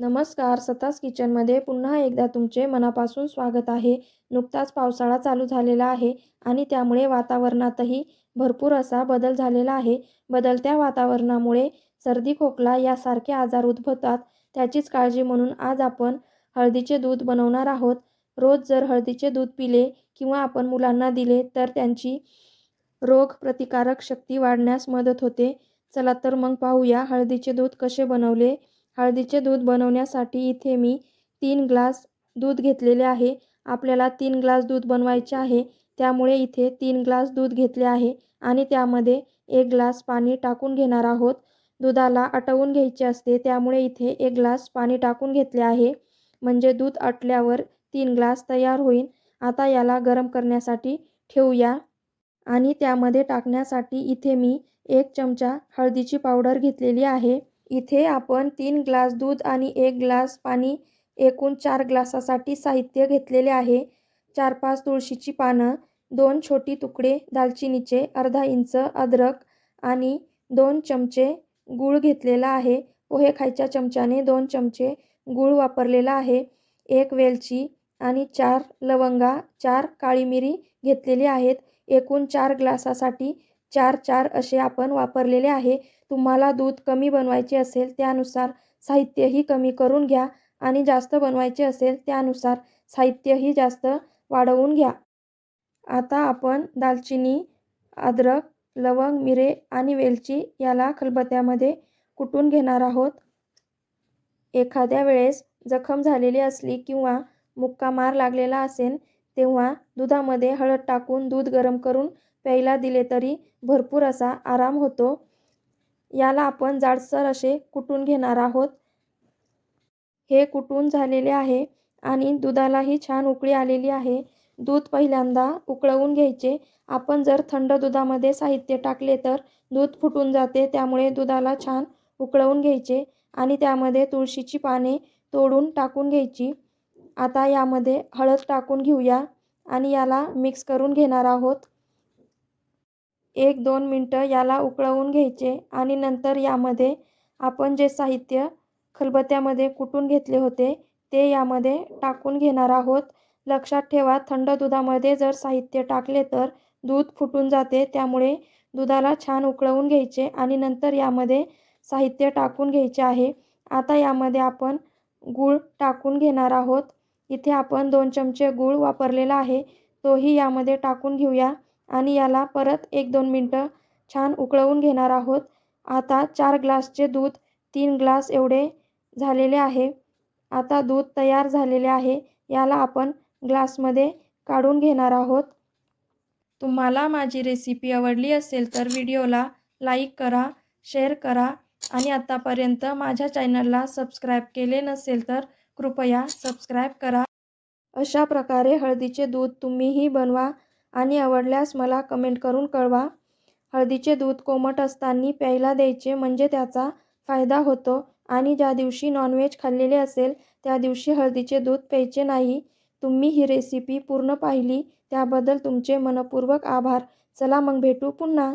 नमस्कार सतास किचनमध्ये पुन्हा एकदा तुमचे मनापासून स्वागत आहे. नुकताच पावसाळा चालू झालेला आहे आणि त्यामुळे वातावरणातही भरपूर असा बदल झालेला आहे. बदलत्या वातावरणामुळे सर्दी खोकला यासारखे आजार उद्भवतात. त्याचीच काळजी म्हणून आज आपण हळदीचे दूध बनवणार आहोत. रोज जर हळदीचे दूध पिले किंवा आपण मुलांना दिले तर त्यांची रोग प्रतिकारक शक्ती वाढण्यास मदत होते. चला तर मग पाहूया हळदीचे दूध कसे बनवले हळदीचे दूध बनवण्यासाठी इथे मी तीन ग्लास दूध घेतलेले आहे. आपल्याला तीन ग्लास दूध बनवायचे आहे. त्यामुळे इथे तीन ग्लास दूध घेतले आहे आणि त्यामध्ये एक ग्लास पाणी टाकून घेणार आहोत. दुधाला आटवून घ्यायचे असते त्यामुळे इथे एक ग्लास पाणी टाकून घेतले आहे. म्हणजे दूध आटल्यावर तीन ग्लास तयार होईल. आता याला गरम करण्यासाठी ठेवूया आणि त्यामध्ये टाकण्यासाठी इथे मी एक चमचा हळदीची पावडर घेतलेली आहे. इथे आपण तीन ग्लास दूध आणि एक ग्लास पाणी एकूण चार ग्लासासाठी साहित्य घेतलेले आहे. चार पाच तुळशीची पानं दोन छोटी तुकडे दालचिनीचे अर्धा इंच अद्रक आणि दोन चमचे गूळ घेतलेला आहे. पोहे खायच्या चमच्याने दोन चमचे गूळ वापरलेला आहे. एक वेलची आणि चार लवंगा चार काळी मिरी घेतलेली आहेत. एकूण चार ग्लासासाठी चार चार असे आपण वापरलेले आहे. तुम्हाला दूध कमी बनवायचे असेल त्यानुसार साहित्यही कमी करून घ्या आणि जास्त बनवायचे असेल त्यानुसार साहित्यही जास्त वाढवून घ्या. आता आपण दालचिनी अद्रक लवंग मिरे आणि वेलची याला खलबत्त्यामध्ये कुटून घेणार आहोत. एखाद्या वेळेस जखम झालेली असली किंवा मुक्का मार लागलेला असेल तेव्हा दुधामध्ये हळद टाकून दूध गरम करून प्यायला दिले तरी भरपूर असा आराम होतो. याला आपण जाडसर असे कुटून घेणार आहोत. हे कुटून झालेले आहे आणि दुधालाही छान उकळी आलेली आहे. दूध पहिल्यांदा उकळवून घ्यायचे. आपण जर थंड दुधामध्ये साहित्य टाकले तर दूध फुटून जाते त्यामुळे दुधाला छान उकळवून घ्यायचे आणि त्यामध्ये तुळशीची पाने तोडून टाकून घ्यायची. आता यामध्ये हळद टाकून घेऊया आणि याला मिक्स करून घेणार आहोत. एक दोन मिनटं याला उकळवून घ्यायचे आणि नंतर यामध्ये आपण जे साहित्य खलबत्त्यामध्ये कुटून घेतले होते ते यामध्ये टाकून घेणार आहोत. लक्षात ठेवा थंड दुधामध्ये जर साहित्य टाकले तर दूध फुटून जाते त्यामुळे दुधाला छान उकळवून घ्यायचे आणि नंतर यामध्ये साहित्य टाकून घ्यायचे आहे. आता यामध्ये आपण गूळ टाकून घेणार आहोत. इथे आपण दोन चमचे गूळ वापरलेला आहे. तोही यामध्ये टाकून घेऊया. आणि याला परत एक दोन मिनटं छान उकळवून घेणार आहोत. आता चार ग्लासचे दूध तीन ग्लास एवढे झालेले आहे. आता दूध तयार झालेले आहे. याला आपण ग्लासमध्ये काढून घेणार आहोत. तुम्हाला माझी रेसिपी आवडली असेल तर व्हिडिओला लाईक करा शेअर करा. आणि आत्तापर्यंत माझ्या चॅनलला सबस्क्राईब केले नसेल तर कृपया सबस्क्राईब करा. अशा प्रकारे हळदीचे दूध तुम्हीही बनवा आणि आवडल्यास मला कमेंट करून कळवा. हळदीचे दूध कोमट असताना प्यायला द्यायचे म्हणजे त्याचा फायदा होतो आणि ज्या दिवशी नॉनव्हेज खाल्लेले असेल त्या दिवशी हळदीचे दूध प्यायचे नाही. तुम्ही ही रेसिपी पूर्ण पाहिली त्याबद्दल तुमचे मनपूर्वक आभार. चला मग भेटू पुन्हा.